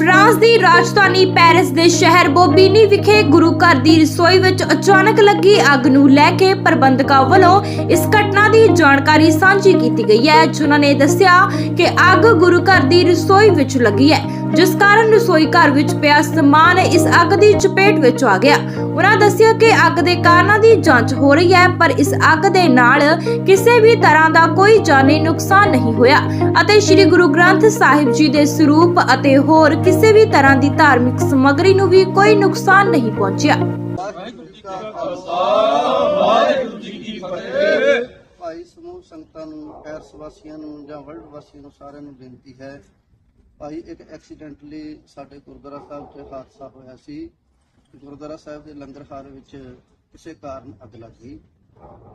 France ਦੀ ਰਾਜਧਾਨੀ Paris ਦੇ ਸ਼ਹਿਰ ਬੋਬੀਨੀ ਵਿਖੇ ਗੁਰੂ ਘਰ ਦੀ ਰਸੋਈ ਵਿੱਚ ਅਚਾਨਕ ਲੱਗੀ ਅੱਗ ਨੂੰ ਲੈ ਕੇ ਪ੍ਰਬੰਧਕਾਂ ਵੱਲੋਂ ਇਸ ਘਟਨਾ ਦੀ ਜਾਣਕਾਰੀ ਸਾਂਝੀ ਕੀਤੀ ਗਈ ਹੈ, ਜਿਨ੍ਹਾਂ ਨੇ ਦੱਸਿਆ ਕਿ ਅੱਗ ਗੁਰੂ ਘਰ ਦੀ ਰਸੋਈ ਵਿੱਚ ਲੱਗੀ ਹੈ। ਜਿਸ ਕਾਰਨ ਰਸੋਈ ਘਰ ਵਿੱਚ ਪਿਆ ਸਮਾਨ ਇਸ ਅੱਗ ਦੀ ਚਪੇਟ ਵਿੱਚ ਆ ਗਿਆ। ਉਹਨਾਂ ਦੱਸਿਆ ਕਿ ਅੱਗ ਦੇ ਕਾਰਨਾਂ ਦੀ ਜਾਂਚ ਹੋ ਰਹੀ ਹੈ ਪਰ ਇਸ ਅੱਗ ਦੇ ਨਾਲ ਕਿਸੇ ਵੀ ਤਰ੍ਹਾਂ ਦਾ ਕੋਈ ਜਾਨੀ ਨੁਕਸਾਨ ਨਹੀਂ ਹੋਇਆ ਅਤੇ ਸ੍ਰੀ ਗੁਰੂ ਗ੍ਰੰਥ ਸਾਹਿਬ ਜੀ ਦੇ ਸਰੂਪ ਅਤੇ ਹੋਰ ਕਿਸੇ ਵੀ ਤਰ੍ਹਾਂ ਦੀ ਧਾਰਮਿਕ ਸਮੱਗਰੀ ਨੂੰ ਵੀ ਕੋਈ ਨੁਕਸਾਨ ਨਹੀਂ ਪਹੁੰਚਿਆ। ਵਾਹਿਗੁਰੂ ਜੀ ਕਾ ਖਾਲਸਾ ਵਾਹਿਗੁਰੂ ਜੀ ਕੀ ਫਤਿਹ। ਭਾਈ ਸਮੂਹ ਸੰਗਤਾਂ ਨੂੰ ਪੈਰਸ ਵਾਸੀਆਂ ਨੂੰ ਜਾਂ ਵਰਲਡ ਵਾਸੀਆਂ ਨੂੰ ਸਾਰਿਆਂ ਨੂੰ ਬੇਨਤੀ ਹੈ ਭਾਈ, ਇੱਕ ਐਕਸੀਡੈਂਟਲੀ ਸਾਡੇ ਗੁਰਦੁਆਰਾ ਸਾਹਿਬ 'ਚ ਹਾਦਸਾ ਹੋਇਆ ਸੀ। ਗੁਰਦੁਆਰਾ ਸਾਹਿਬ ਦੇ ਲੰਗਰ ਹਾਲ ਵਿੱਚ ਕਿਸੇ ਕਾਰਨ ਅੱਗ ਲੱਗ ਗਈ।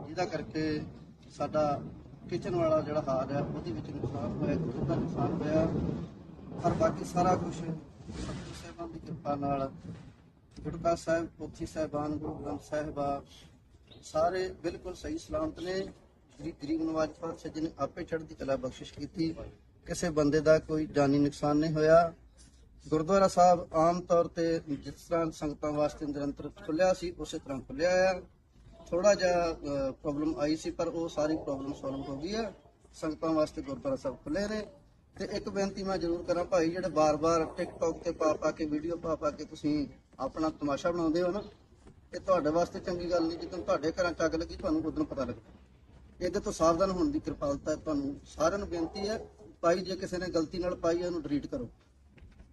ਜਿਹਦਾ ਕਰਕੇ ਸਾਡਾ ਕਿਚਨ ਵਾਲਾ ਜਿਹੜਾ ਹਾਲ ਹੈ, ਉਹਦੇ ਵਿੱਚ ਨੁਕਸਾਨ ਹੋਇਆ ਗੁਰੂ ਦਾ ਨੁਕਸਾਨ ਹੋਇਆ। ਪਰ ਬਾਕੀ ਸਾਰਾ ਕੁਝ ਸਤਿਗੁਰੂ ਸਾਹਿਬਾਨ ਦੀ ਕਿਰਪਾ ਨਾਲ ਗੁਰਕਾ ਸਾਹਿਬ, ਪੋਥੀ ਸਾਹਿਬਾਨ, ਗੁਰੂ ਗ੍ਰੰਥ ਸਾਹਿਬਾ ਸਾਰੇ ਬਿਲਕੁਲ ਸਹੀ ਸਲਾਮਤ ਨੇ। ਗਰੀ- ਗਰੀਬ ਨਵਾਜ ਪਾਤਸ਼ਾਹ ਜੀ ਨੇ ਆਪੇ ਚੜ੍ਹਦੀ ਕਲਾ ਬਖਸ਼ਿਸ਼ ਕੀਤੀ। ਕਿਸੇ ਬੰਦੇ ਦਾ ਕੋਈ ਜਾਨੀ ਨੁਕਸਾਨ ਨਹੀਂ ਹੋਇਆ। ਗੁਰਦੁਆਰਾ ਸਾਹਿਬ ਆਮ ਤੌਰ ਤੇ ਜਿਸ ਤਰ੍ਹਾਂ ਸੰਗਤਾਂ ਵਾਸਤੇ ਨਿਰੰਤਰ ਖੁੱਲਿਆ ਸੀ, ਉਸੇ ਤਰ੍ਹਾਂ ਖੁੱਲਿਆ ਆ। ਥੋੜਾ ਜਿਹਾ ਪ੍ਰੋਬਲਮ ਆਈ ਸੀ, ਪਰ ਉਹ ਸਾਰੀ ਪ੍ਰੋਬਲਮ ਸੋਲਵ ਹੋ ਗਈ ਆ। ਸੰਗਤਾਂ ਵਾਸਤੇ ਗੁਰਦੁਆਰਾ ਸਾਹਿਬ ਖੁੱਲੇ ਨੇ। ਤੇ ਇੱਕ ਬੇਨਤੀ ਮੈਂ ਜ਼ਰੂਰ ਕਰਾਂ ਭਾਈ, ਜਿਹੜੇ ਬਾਰ-ਬਾਰ ਟਿਕਟੌਕ ਤੇ ਪਾ ਪਾ ਕੇ ਵੀਡੀਓ ਪਾ ਪਾ ਕੇ ਤੁਸੀਂ ਆਪਣਾ ਤਮਾਸ਼ਾ ਬਣਾਉਂਦੇ ਹੋ ਨਾ, ਇਹ ਤੁਹਾਡੇ ਵਾਸਤੇ ਚੰਗੀ ਗੱਲ ਨਹੀਂ, ਜਦੋਂ ਤੁਹਾਡੇ ਘਰਾਂ ਚ ਅੱਗ ਲੱਗੀ, ਤੁਹਾਨੂੰ ਉਦੋਂ ਪਤਾ ਲੱਗਦਾ ਇਹਦੇ ਤੋਂ ਸਾਵਧਾਨ ਹੋਣ ਦੀ ਕਿਰਪਾਲਤਾ ਤੁਹਾਨੂੰ ਸਾਰਿਆਂ ਨੂੰ ਬੇਨਤੀ ਹੈ। ਭਾਈ ਜੇ ਕਿਸੇ ਨੇ ਗਲਤੀ ਨਾਲ ਪਾਈ ਉਹਨੂੰ ਡਿਲੀਟ ਕਰੋ।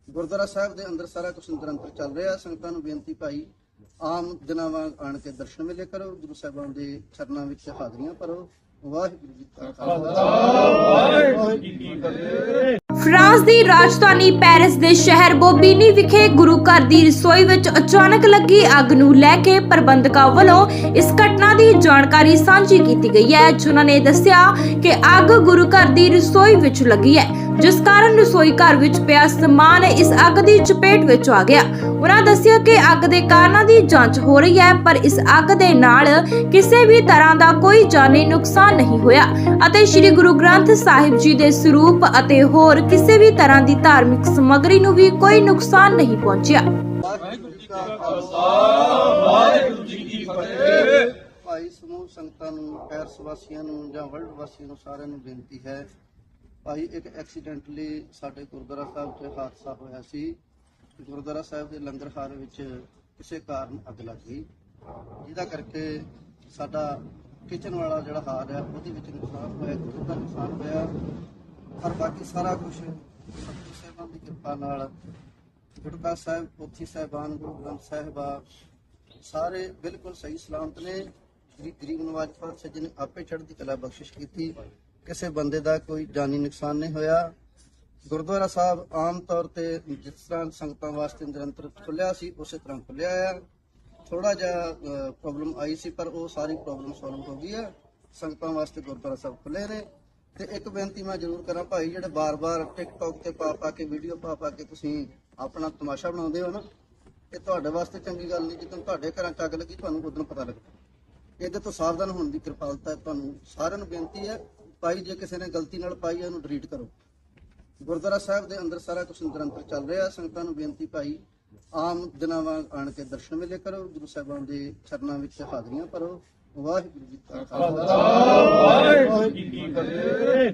ਗੁਰਦੁਆਰਾ ਸਾਹਿਬ ਦੇ ਅੰਦਰ ਸਾਰਾ ਕੁਝ ਨਿਰੰਤਰ ਚੱਲ ਰਿਹਾ। ਸੰਗਤਾਂ ਨੂੰ ਬੇਨਤੀ ਭਾਈ, ਆਮ ਦਿਨਾਂ ਵਾਂਗ ਆਣ ਕੇ ਦਰਸ਼ਨ ਮੇਲੇ ਕਰੋ। ਗੁਰੂ ਸਾਹਿਬਾਨ ਦੇ ਚਰਨਾਂ ਵਿੱਚ ਹਾਜ਼ਰੀਆਂ ਭਰੋ। ਵਾਹਿਗੁਰੂ ਜੀ ਕਾ ਖਾਲਸਾ। ਵਾਹਿਗੁਰੂ ਜੀ ਕੀ ਫਤਿਹ। ਫਰਾਂਸ ਦੀ ਰਾਜਧਾਨੀ ਪੈਰਿਸ ਦੇ ਸ਼ਹਿਰ ਬੋਬੀਨੀ ਵਿਖੇ ਗੁਰੂ ਘਰ ਦੀ ਰਸੋਈ ਵਿੱਚ ਅਚਾਨਕ ਲੱਗੀ ਅੱਗ ਨੂੰ ਲੈ ਕੇ ਪ੍ਰਬੰਧਕਾਂ ਵੱਲੋਂ ਇਸ ਘਟਨਾ ਦੀ ਜਾਣਕਾਰੀ ਸਾਂਝੀ ਕੀਤੀ ਗਈ ਹੈ, ਜਿਨ੍ਹਾਂ ਨੇ ਦੱਸਿਆ ਕਿ ਅੱਗ ਗੁਰੂ ਘਰ ਦੀ ਰਸੋਈ ਵਿੱਚ ਲੱਗੀ ਹੈ। ਜਿਸ ਕਾਰਨ ਰਸੋਈ ਘਰ ਵਿੱਚ ਪਿਆ ਸਮਾਨ ਇਸ ਅੱਗ ਦੀ ਚਪੇਟ ਵਿੱਚ ਆ ਗਿਆ। ਉਹਨਾਂ ਦੱਸਿਆ ਕਿ ਅੱਗ ਦੇ ਕਾਰਨਾਂ ਦੀ ਜਾਂਚ ਹੋ ਰਹੀ ਹੈ ਪਰ ਇਸ ਅੱਗ ਦੇ ਨਾਲ ਕਿਸੇ ਵੀ ਤਰ੍ਹਾਂ ਦਾ ਕੋਈ ਜਾਨੀ ਨੁਕਸਾਨ ਨਹੀਂ ਹੋਇਆ ਅਤੇ ਸ੍ਰੀ ਗੁਰੂ ਗ੍ਰੰਥ ਸਾਹਿਬ ਜੀ ਦੇ ਸਰੂਪ ਅਤੇ ਹੋਰ ਕਿਸੇ ਵੀ ਤਰ੍ਹਾਂ ਦੀ ਧਾਰਮਿਕ ਸਮੱਗਰੀ ਨੂੰ ਵੀ ਕੋਈ ਨੁਕਸਾਨ ਨਹੀਂ ਪਹੁੰਚਿਆ। ਵਾਹਿਗੁਰੂ ਜੀ ਕਾ ਖਾਲਸਾ ਵਾਹਿਗੁਰੂ ਜੀ ਕੀ ਫਤਿਹ। ਭਾਈ ਸਮੂਹ ਸੰਗਤਾਂ ਨੂੰ ਪੈਰਸ ਵਾਸੀਆਂ ਨੂੰ ਜਾਂ ਵਰਲਡ ਵਾਸੀਆਂ ਨੂੰ ਸਾਰਿਆਂ ਨੂੰ ਬੇਨਤੀ ਹੈ ਭਾਈ, ਇੱਕ ਐਕਸੀਡੈਂਟਲੀ ਸਾਡੇ ਗੁਰਦੁਆਰਾ ਸਾਹਿਬ 'ਚ ਹਾਦਸਾ ਹੋਇਆ ਸੀ। ਗੁਰਦੁਆਰਾ ਸਾਹਿਬ ਦੇ ਲੰਗਰ ਹਾਲ ਵਿੱਚ ਕਿਸੇ ਕਾਰਨ ਅੱਗ ਲੱਗ ਗਈ। ਜਿਹਦਾ ਕਰਕੇ ਸਾਡਾ ਕਿਚਨ ਵਾਲਾ ਜਿਹੜਾ ਹਾਲ ਹੈ, ਉਹਦੇ ਵਿੱਚ ਨੁਕਸਾਨ ਹੋਇਆ ਗੁਰੂ ਦਾ ਨੁਕਸਾਨ ਹੋਇਆ। ਪਰ ਬਾਕੀ ਸਾਰਾ ਕੁਝ ਸਤਿਗੁਰੂ ਸਾਹਿਬਾਨ ਦੀ ਕਿਰਪਾ ਨਾਲ ਗੁਰਕਾ ਸਾਹਿਬ ਪੋਥੀ ਸਾਹਿਬਾਨ, ਗੁਰੂ ਗ੍ਰੰਥ ਸਾਹਿਬਾ ਸਾਰੇ ਬਿਲਕੁਲ ਸਹੀ ਸਲਾਮਤ ਨੇ। ਗਰੀ- ਗਰੀਬ ਨਵਾਜ ਪਾਤਸ਼ਾਹ ਜੀ ਨੇ ਆਪੇ ਚੜ੍ਹਦੀ ਕਲਾ ਬਖਸ਼ਿਸ਼ ਕੀਤੀ। ਕਿਸੇ ਬੰਦੇ ਦਾ ਕੋਈ ਜਾਨੀ ਨੁਕਸਾਨ ਨਹੀਂ ਹੋਇਆ। ਗੁਰਦੁਆਰਾ ਸਾਹਿਬ ਆਮ ਤੌਰ ਤੇ ਜਿਸ ਤਰ੍ਹਾਂ ਸੰਗਤਾਂ ਵਾਸਤੇ ਨਿਰੰਤਰ ਖੁੱਲਿਆ ਸੀ, ਉਸੇ ਤਰ੍ਹਾਂ ਖੁੱਲਿਆ ਆ। ਥੋੜਾ ਜਿਹਾ ਪ੍ਰੋਬਲਮ ਆਈ ਸੀ, ਪਰ ਉਹ ਸਾਰੀ ਪ੍ਰੋਬਲਮ ਸੋਲਵ ਹੋ ਗਈ ਆ। ਸੰਗਤਾਂ ਵਾਸਤੇ ਗੁਰਦੁਆਰਾ ਸਾਹਿਬ ਖੁੱਲੇ ਨੇ। ਤੇ ਇੱਕ ਬੇਨਤੀ ਮੈਂ ਜ਼ਰੂਰ ਕਰਾਂ ਭਾਈ, ਜਿਹੜੇ ਬਾਰ-ਬਾਰ ਟਿਕਟੌਕ ਤੇ ਪਾ ਪਾ ਕੇ ਵੀਡੀਓ ਪਾ ਪਾ ਕੇ ਤੁਸੀਂ ਆਪਣਾ ਤਮਾਸ਼ਾ ਬਣਾਉਂਦੇ ਹੋ ਨਾ, ਇਹ ਤੁਹਾਡੇ ਵਾਸਤੇ ਚੰਗੀ ਗੱਲ ਨਹੀਂ। ਜਦੋਂ ਤੁਹਾਡੇ ਘਰਾਂ ਚ ਅੱਗ ਲੱਗੀ, ਤੁਹਾਨੂੰ ਉਦੋਂ ਪਤਾ ਲੱਗਦਾ। ਇਹਦੇ ਤੋਂ ਸਾਵਧਾਨ ਹੋਣ ਦੀ ਕਿਰਪਾਲਤਾ ਤੁਹਾਨੂੰ ਸਾਰਿਆਂ ਨੂੰ ਬੇਨਤੀ ਹੈ। ਭਾਈ ਜੇ ਕਿਸੇ ਨੇ ਗਲਤੀ ਨਾਲ ਪਾਈ ਹੈ ਉਹਨੂੰ ਡਿਲੀਟ ਕਰੋ। ਗੁਰਦੁਆਰਾ ਸਾਹਿਬ ਦੇ ਅੰਦਰ ਸਾਰਾ ਕੁਝ ਨਿਰੰਤਰ ਚੱਲ ਰਿਹਾ। ਸੰਗਤਾਂ ਨੂੰ ਬੇਨਤੀ ਭਾਈ, ਆਮ ਦਿਨਾਂ ਵਾਂਗ ਆਣ ਕੇ ਦਰਸ਼ਨ ਮੇਲੇ ਕਰੋ। ਗੁਰੂ ਸਾਹਿਬਾਂ ਦੇ ਚਰਨਾਂ ਵਿੱਚ ਹਾਜ਼ਰੀਆਂ ਭਰੋ। ਵਾਹਿਗੁਰੂ ਜੀ ਕਾ ਖਾਲਸਾ। ਵਾਹਿਗੁਰੂ ਜੀ ਕੀ ਫਤਿਹ।